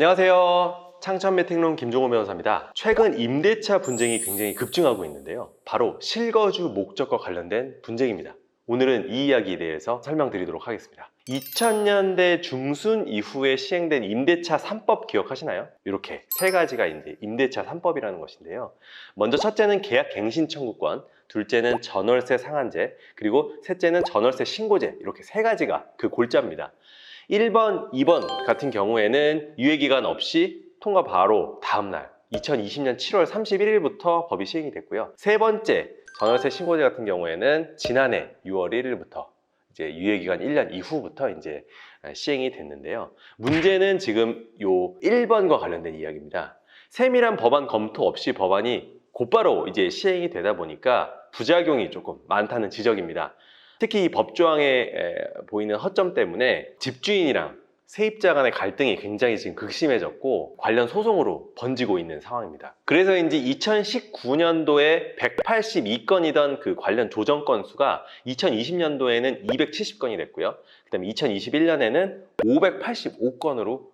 안녕하세요. 창천 매팅룸 김종호 변호사입니다. 최근 임대차 분쟁이 굉장히 급증하고 있는데요. 바로 실거주 목적과 관련된 분쟁입니다. 오늘은 이 이야기에 대해서 설명드리도록 하겠습니다. 2000년대 중순 이후에 시행된 임대차 3법 기억하시나요? 이렇게 세 가지가 이제 임대차 3법이라는 것인데요. 먼저 첫째는 계약 갱신 청구권, 둘째는 전월세 상한제, 그리고 셋째는 전월세 신고제 이렇게 세 가지가 그 골자입니다. 1번, 2번 같은 경우에는 유예기간 없이 통과 바로 다음날 2020년 7월 31일부터 법이 시행이 됐고요. 세 번째, 전월세 신고제 같은 경우에는 지난해 6월 1일부터 이제 유예기간 1년 이후부터 이제 시행이 됐는데요. 문제는 지금 요 1번과 관련된 이야기입니다. 세밀한 법안 검토 없이 법안이 곧바로 이제 시행이 되다 보니까 부작용이 조금 많다는 지적입니다. 특히 이 법조항에 에, 보이는 허점 때문에 집주인이랑 세입자 간의 갈등이 굉장히 지금 극심해졌고 관련 소송으로 번지고 있는 상황입니다. 그래서인지 2019년도에 182건이던 그 관련 조정 건수가 2020년도에는 270건이 됐고요. 그다음에 2021년에는 585건으로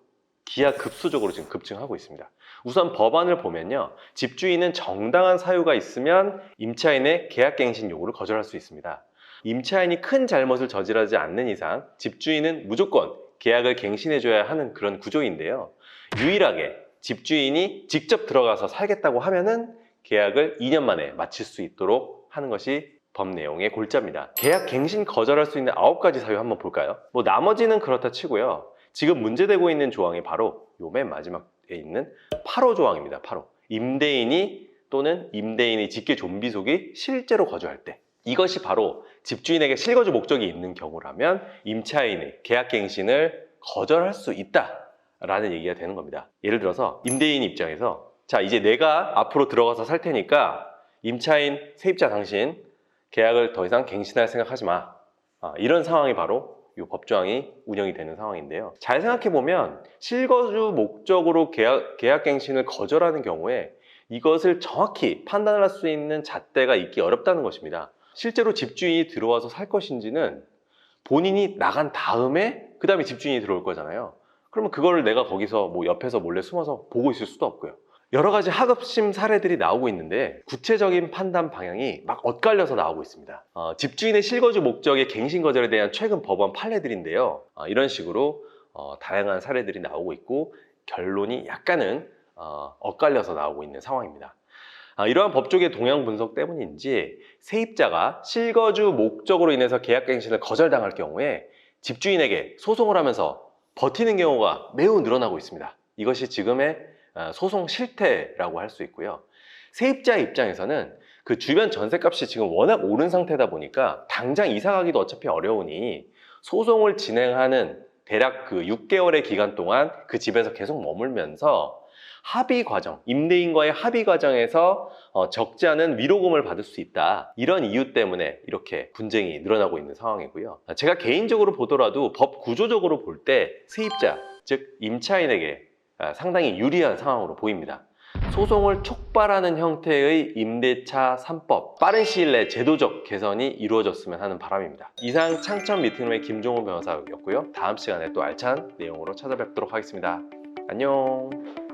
기하급수적으로 지금 급증하고 있습니다. 우선 법안을 보면요. 집주인은 정당한 사유가 있으면 임차인의 계약갱신 요구를 거절할 수 있습니다. 임차인이 큰 잘못을 저질하지 않는 이상 집주인은 무조건 계약을 갱신해줘야 하는 그런 구조인데요. 유일하게 집주인이 직접 들어가서 살겠다고 하면은 계약을 2년 만에 마칠 수 있도록 하는 것이 법 내용의 골자입니다. 계약 갱신 거절할 수 있는 9가지 사유 한번 볼까요? 뭐 나머지는 그렇다 치고요. 지금 문제되고 있는 조항이 바로 요 맨 마지막에 있는 8호 조항입니다. 8호. 임대인이 또는 임대인의 직계 좀비속이 실제로 거주할 때 이것이 바로 집주인에게 실거주 목적이 있는 경우라면 임차인의 계약갱신을 거절할 수 있다라는 얘기가 되는 겁니다. 예를 들어서 임대인 입장에서 자 이제 내가 앞으로 들어가서 살 테니까 임차인 세입자 당신 계약을 더 이상 갱신할 생각하지 마. 아, 이런 상황이 바로 이 법조항이 운영이 되는 상황인데요. 잘 생각해 보면 실거주 목적으로 계약, 계약갱신을 거절하는 경우에 이것을 정확히 판단할 수 있는 잣대가 있기 어렵다는 것입니다. 실제로 집주인이 들어와서 살 것인지는 본인이 나간 다음에 그 다음에 집주인이 들어올 거잖아요. 그러면 그거를 내가 거기서 뭐 옆에서 몰래 숨어서 보고 있을 수도 없고요. 여러 가지 하급심 사례들이 나오고 있는데 구체적인 판단 방향이 막 엇갈려서 나오고 있습니다. 어, 집주인의 실거주 목적의 갱신 거절에 대한 최근 법원 판례들인데요. 어, 이런 식으로 어, 다양한 사례들이 나오고 있고 결론이 약간은 어, 엇갈려서 나오고 있는 상황입니다. 아, 이러한 법조계 동향 분석 때문인지 세입자가 실거주 목적으로 인해서 계약갱신을 거절당할 경우에 집주인에게 소송을 하면서 버티는 경우가 매우 늘어나고 있습니다. 이것이 지금의 아, 소송 실태라고 할 수 있고요. 세입자 입장에서는 그 주변 전세값이 지금 워낙 오른 상태다 보니까 당장 이사 가기도 어차피 어려우니 소송을 진행하는 대략 그 6개월의 기간 동안 그 집에서 계속 머물면서 합의 과정, 임대인과의 합의 과정에서 어, 적지 않은 위로금을 받을 수 있다. 이런 이유 때문에 이렇게 분쟁이 늘어나고 있는 상황이고요. 제가 개인적으로 보더라도 법 구조적으로 볼 때 세입자, 즉 임차인에게 아, 상당히 유리한 상황으로 보입니다. 소송을 촉발하는 형태의 임대차 3법 빠른 시일 내 제도적 개선이 이루어졌으면 하는 바람입니다. 이상 창천 미팅룸의 김종호 변호사였고요. 다음 시간에 또 알찬 내용으로 찾아뵙도록 하겠습니다. 안녕.